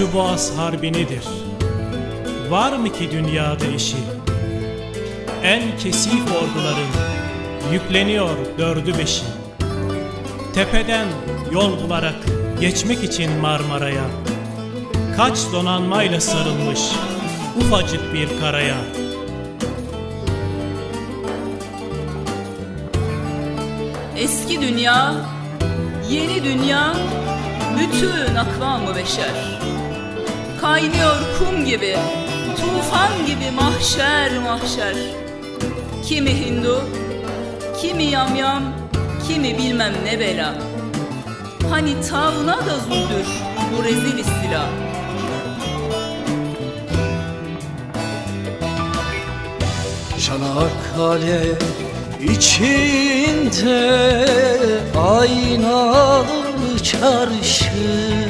Şu boğaz harbi nedir? Var mı ki dünyada işi? En kesif orduların yükleniyor dördü beşi. Tepeden yol bularak geçmek için Marmara'ya Kaç donanmayla sarılmış ufacık bir karaya Eski dünya, yeni dünya, bütün akvamı beşer. Kaynıyor kum gibi, tufan gibi mahşer mahşer. Kimi Hindu, kimi yamyam, kimi bilmem ne bela. Hani tavuna da zuldür bu rezil istila. Çanakkale içinde aynalı çarşı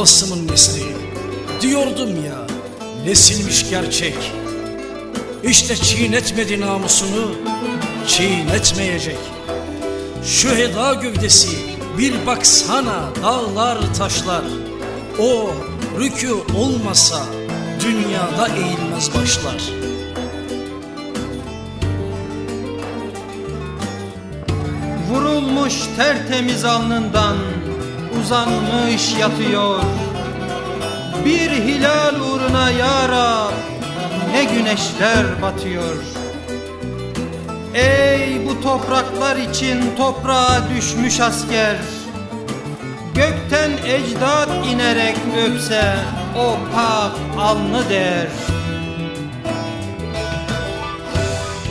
Asım'ın nesli. Diyordum ya nesilmiş gerçek. İşte çiğnetmedi namusunu Çiğnetmeyecek. Şu heda gövdesi bir baksana dağlar taşlar. O rükü olmasa dünyada eğilmez başlar. Vurulmuş tertemiz alnından uzanmış yatıyor. Bir hilal uğruna ya Rab ne güneşler batıyor. Ey bu topraklar için toprağa düşmüş asker Gökten ecdat inerek öpse o pak alnı der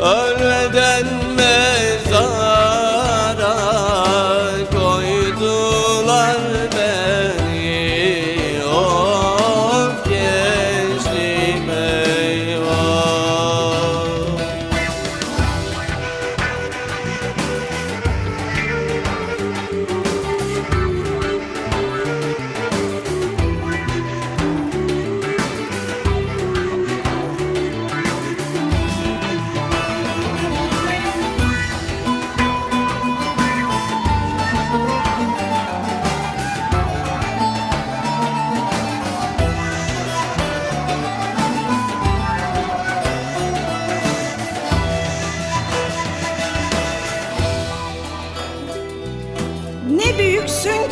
Ölmeden mezara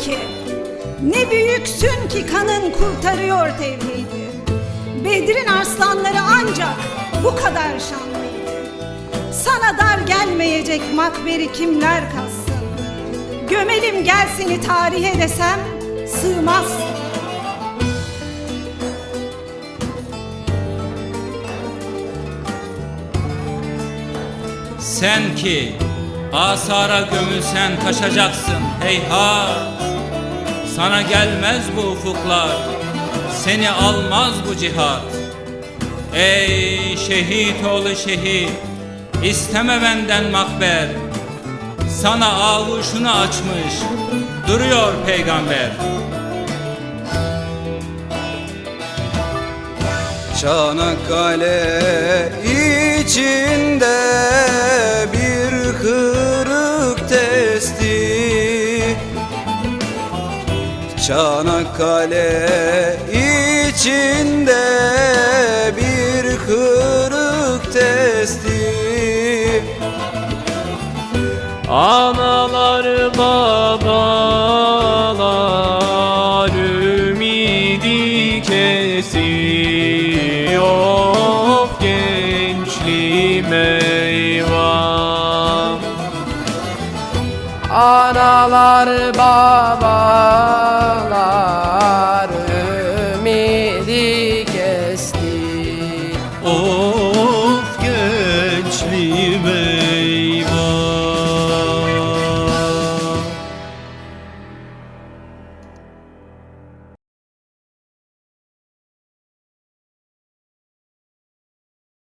ki, ne büyüksün ki kanın kurtarıyor tevhidi. Bedir'in arslanları ancak bu kadar şanlıydı. Sana dar gelmeyecek makberi kimler kazsın? Gömelim gel seni tarihe desem sığmazsın. Sen ki asara gömülsen taşacaksın heyhat Sana gelmez bu ufuklar Seni almaz bu cihat. Ey şehit oğlu şehit isteme benden makber. Sana avuşunu açmış Duruyor peygamber. Çanakkale içinde bir kırık testi Çanakkale içinde bir kırık testi. Analar babalar ümidi kesiyor. Gençliğim eyvah. Analar babalar gençliğim